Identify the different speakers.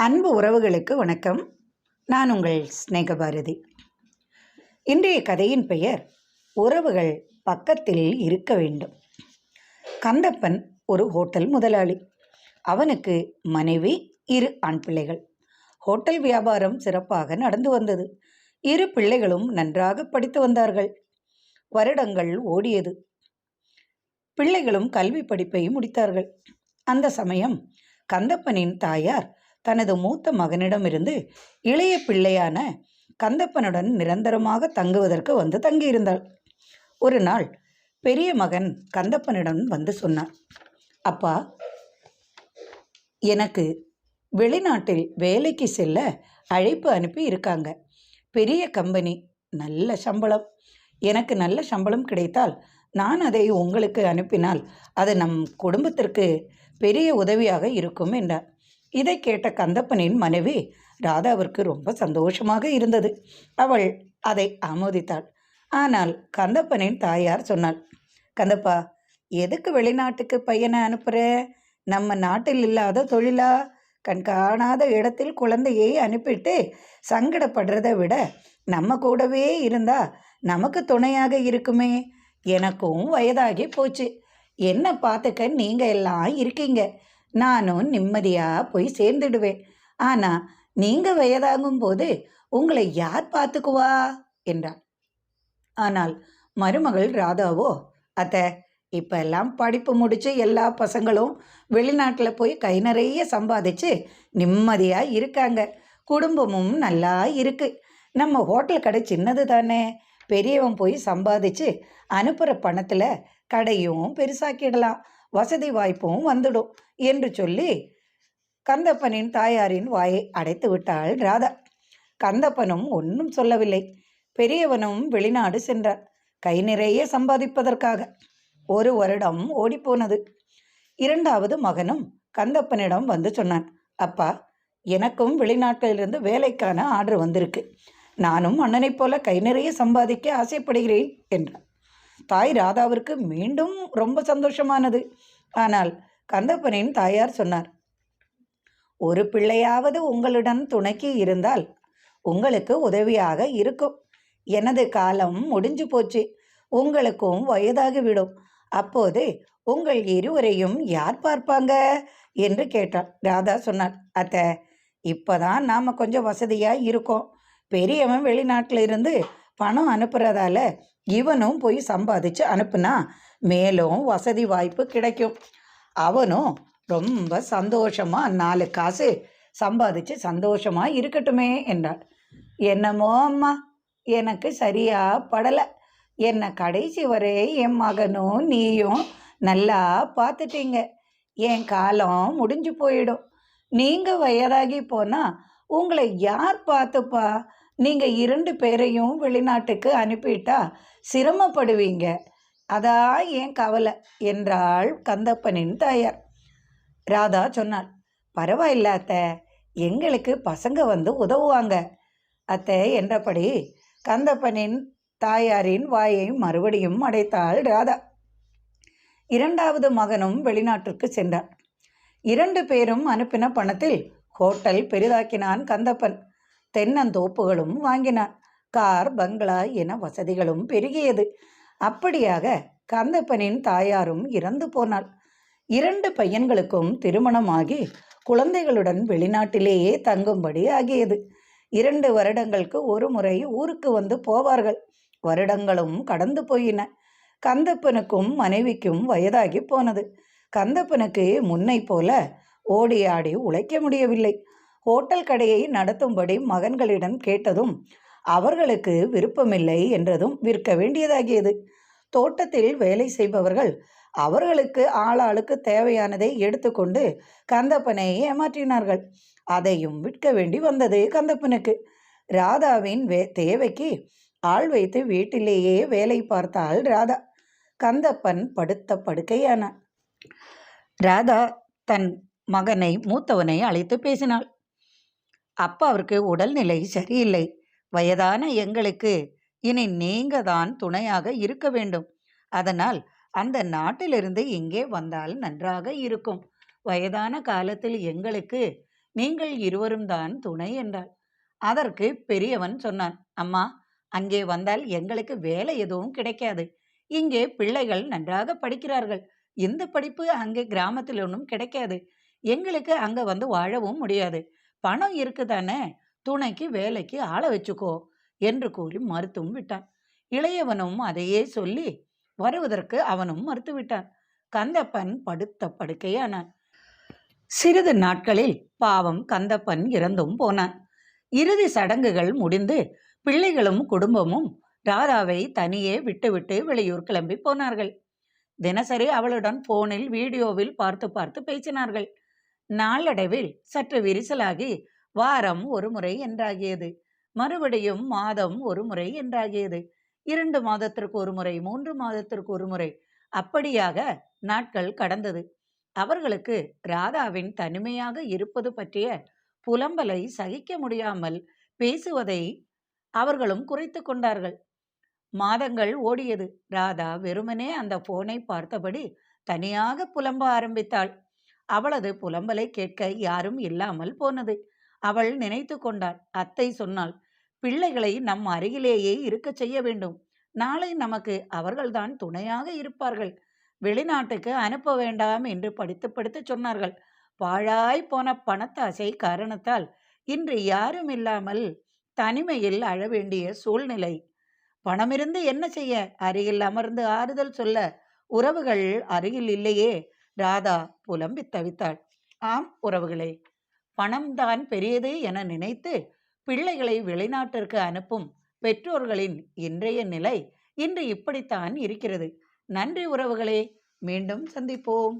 Speaker 1: அன்பு உறவுகளுக்கு வணக்கம். நான் உங்கள் ஸ்நேகபாரதி இன்றைய கதையின் பெயர் உறவுகள் பக்கத்தில் இருக்க வேண்டும். கந்தப்பன் ஒரு ஹோட்டல் முதலாளி. அவனுக்கு மனைவி இரு ஆண் பிள்ளைகள். ஹோட்டல் வியாபாரம் சிறப்பாக நடந்து வந்தது. இரு பிள்ளைகளும் நன்றாக படித்து வந்தார்கள். வருடங்கள் ஓடியது. பிள்ளைகளும் கல்வி படிப்பை முடித்தார்கள். அந்த சமயம் கந்தப்பனின் தாயார் தனது மூத்த மகனிடமிருந்து இளைய பிள்ளையான கந்தப்பனுடன் நிரந்தரமாக தங்குவதற்கு வந்து தங்கியிருந்தாள். ஒரு நாள் பெரிய மகன் கந்தப்பனிடம் வந்து சொன்னான் அப்பா எனக்கு வெளிநாட்டில் வேலைக்கு செல்ல அழைப்பு அனுப்பி இருக்காங்க. பெரிய கம்பெனி நல்ல சம்பளம். எனக்கு நல்ல சம்பளம் கிடைத்தால் நான் அதை உங்களுக்கு அனுப்பினால் அது நம் குடும்பத்திற்கு பெரிய உதவியாக இருக்கும் என்றார். இதை கேட்ட கந்தப்பனின் மனைவி ராதாவிற்கு ரொம்ப சந்தோஷமாக இருந்தது. அவள் அதை ஆமோதித்தாள். ஆனால் கந்தப்பனின் தாயார் சொன்னாள் கந்தப்பா எதுக்கு வெளிநாட்டுக்கு பையனை அனுப்புகிற நம்ம நாட்டில் இல்லாத தொழிலா? கண் காணாத இடத்தில் குழந்தையை அனுப்பிட்டு சங்கடப்படுறதை விட நம்ம கூடவே இருந்தா நமக்கு துணையாக இருக்குமே? எனக்கும் வயதாகி போச்சு. என்ன பார்த்துக்க நீங்கள் எல்லாம் இருக்கீங்க. நானும் நிம்மதியாக போய் சேர்ந்துடுவேன். ஆனால் நீங்கள் வயதாகும் போது உங்களை யார் பார்த்துக்குவா? என்றாள். ஆனால் மருமகள் ராதாவோ அத்தை இப்போ எல்லாம் படிப்பு முடித்து எல்லா பசங்களும் வெளிநாட்டில் போய் கை நிறைய சம்பாதிச்சு நிம்மதியாக இருக்காங்க. குடும்பமும் நல்லா இருக்கு. நம்ம ஹோட்டல் கடை சின்னது தானே. பெரியவன் போய் சம்பாதிச்சு அனுப்புகிற பணத்தில் கடையும் பெருசாக்கிடலாம். வசதி வாய்ப்பும் வந்துடும் என்று சொல்லி கந்தப்பனின் தாயாரின் வாயை அடைத்து விட்டாள் ராதா. கந்தப்பனும் ஒன்றும் சொல்லவில்லை. பெரியவனும் வெளிநாடு சென்றார். கை நிறைய சம்பாதிப்பதற்காக. ஒரு வருடம் ஓடிப்போனது. இரண்டாவது மகனும் கந்தப்பனிடம் வந்து சொன்னான் அப்பா எனக்கும் வெளிநாட்டிலிருந்து வேலைக்கான ஆர்டர் வந்திருக்கு. நானும் அண்ணனைப் போல கை நிறைய சம்பாதிக்க ஆசைப்படுகிறேன் என்றான். தாய் ராதாவிற்கு மீண்டும் ரொம்ப சந்தோஷமானது. ஆனால் கந்தப்பனின் தாயார் சொன்னார் ஒரு பிள்ளையாவது உங்களுடன் துணைக்கு இருந்தால் உங்களுக்கு உதவியாக இருக்கும். எனது காலம் முடிஞ்சு போச்சு. உங்களுக்கும் வயதாகிவிடும். அப்போது உங்கள் இருவரையும் யார் பார்ப்பாங்க? என்று கேட்டாள். ராதா சொன்னார் அத்தை இப்போதான் நாம் கொஞ்சம் வசதியாக இருக்கோம். பெரியவன் வெளிநாட்டில் இருந்து பணம் அனுப்புறதால இவனும் போய் சம்பாதிச்சு அனுப்புனா மேலும் வசதி வாய்ப்பு கிடைக்கும். அவனும் ரொம்ப சந்தோஷமா நாலு காசு சம்பாதிச்சு சந்தோஷமா இருக்கட்டுமே என்றாள். என்னமோ அம்மா எனக்கு சரியா படலை. என்னை கடைசி வரை என் மகனும் நீயும் நல்லா பார்த்துட்டீங்க. என் காலம் முடிஞ்சு போயிடும். நீங்கள் வயதாகி போனால் உங்களை யார் பார்த்துப்பா? நீங்கள் இரண்டு பேரையும் வெளிநாட்டுக்கு அனுப்பிட்டா சிரமப்படுவீங்க. அதான் ஏன் கவலை? என்றாள் கந்தப்பனின் தாயார். ராதா சொன்னாள் பரவாயில்ல அத்தை எங்களுக்கு பசங்க வந்து உதவுவாங்க. அத்தை என்றபடி கந்தப்பனின் தாயாரின் வாயை மறுபடியும் அடைத்தாள் ராதா. இரண்டாவது மகனும் வெளிநாட்டிற்கு சென்றான். இரண்டு பேரும் அனுப்பின பணத்தில் ஹோட்டல் பெரிதாக்கினான் கந்தப்பன். தென்னந்தோப்புகளும் வாங்கினான் கார் பங்களா என வசதிகளும் பெருகியது. அப்படியாக கந்தப்பனின் தாயாரும் இறந்து போனாள். இரண்டு பையன்களுக்கும் திருமணமாகி குழந்தைகளுடன் வெளிநாட்டிலேயே தங்கும்படி ஆகியது. இரண்டு வருடங்களுக்கு ஒரு முறை ஊருக்கு வந்து போவார்கள். வருடங்களும் கடந்து போயின. கந்தப்பனுக்கும் மனைவிக்கும் வயதாகி போனது. கந்தப்பனுக்கு முன்னை போல ஓடி ஆடி உழைக்க முடியவில்லை. ஹோட்டல் கடையை நடத்தும்படி மகன்களிடம் கேட்டதும் அவர்களுக்கு விருப்பமில்லை என்றதும் விற்க வேண்டியதாகியது. தோட்டத்தில் வேலை செய்பவர்கள் அவர்களுக்கு ஆளாளுக்கு தேவையானதை எடுத்துக்கொண்டு கந்தப்பனை ஏமாற்றினார்கள். அதையும் விற்க வேண்டி வந்தது கந்தப்பனுக்கு. ராதாவின் வே தேவைக்கு ஆள் வைத்து வீட்டிலேயே வேலை பார்த்தாள் ராதா. கந்தப்பன் படுத்த படுக்கையான ராதா தன் மகனை மூத்தவனை அழைத்து பேசினாள். அப்போ அவருக்கு உடல்நிலை சரியில்லை. வயதான எங்களுக்கு இனி நீங்க தான் துணையாக இருக்க வேண்டும். அதனால் அந்த நாட்டிலிருந்து இங்கே வந்தால் நன்றாக இருக்கும். வயதான காலத்தில் எங்களுக்கு நீங்கள் இருவரும் தான் துணை என்றாள். அதற்கு பெரியவன் சொன்னான் அம்மா அங்கே வந்தால் எங்களுக்கு வேலை எதுவும் கிடைக்காது. இங்கே பிள்ளைகள் நன்றாக படிக்கிறார்கள். இந்த படிப்பு அங்கே கிராமத்தில் ஒன்றும் கிடைக்காது. எங்களுக்கு அங்க வந்து வாழவும் முடியாது. பணம் இருக்குதானே? துணைக்கு வேலைக்கு ஆளை வச்சுக்கோ என்று கூறி மறுத்தும் விட்டான். இளையவனும் அதையே சொல்லி வருவதற்கு அவனும் மறுத்துவிட்டான் கந்தப்பன் படுத்த படுக்கையானான். சிறிது நாட்களில் பாவம் கந்தப்பன் இறந்தும் போனான். இறுதி சடங்குகள் முடிந்து பிள்ளைகளும் குடும்பமும் ராதாவை தனியே விட்டுவிட்டு வெளியூர் கிளம்பி போனார்கள். தினசரி அவளுடன் போனில் வீடியோவில் பார்த்து பார்த்து பேசினார்கள். நாளடைவில் சற்று விரிசலாகி வாரம் ஒரு முறை என்றாகியது மறுபடியும் மாதம் ஒரு முறை என்றாகியது இரண்டு மாதத்திற்கு ஒரு முறை மூன்று மாதத்திற்கு ஒரு முறை அப்படியாக நாட்கள் கடந்தது. அவர்களுக்கு ராதாவின் தனிமையாக இருப்பது பற்றிய புலம்பலை சகிக்க முடியாமல் பேசுவதை அவர்களும் குறைத்து கொண்டார்கள். மாதங்கள் ஓடியது. ராதா வெறுமனே அந்த போனை பார்த்தபடி தனியாக புலம்ப ஆரம்பித்தாள். அவளது புலம்பலை கேட்க யாரும் இல்லாமல் போனது. அவள் நினைத்து கொண்டாள். அத்தை சொன்னாள் பிள்ளைகளை நம் அருகிலேயே இருக்க செய்ய வேண்டும். நாளை நமக்கு அவர்கள்தான் துணையாக இருப்பார்கள். வெளிநாட்டுக்கு அனுப்ப வேண்டாம் என்று படித்து படித்து சொன்னார்கள். பாழாய் போன பணத்தாசை காரணத்தால் இன்று யாரும் இல்லாமல் தனிமையில் அழ வேண்டிய சூழ்நிலை. பணமிருந்து என்ன செய்ய? அருகில் அமர்ந்து ஆறுதல் சொல்ல. உறவுகள் அருகில் இல்லையே. ராதா புலம்பி தவித்தாள். ஆம் உறவுகளே பணம்தான் பெரியது என நினைத்து பிள்ளைகளை வெளிநாட்டிற்கு அனுப்பும் பெற்றோர்களின் இன்றைய நிலை இன்று இப்படித்தான் இருக்கிறது. நன்றி உறவுகளே மீண்டும் சந்திப்போம்.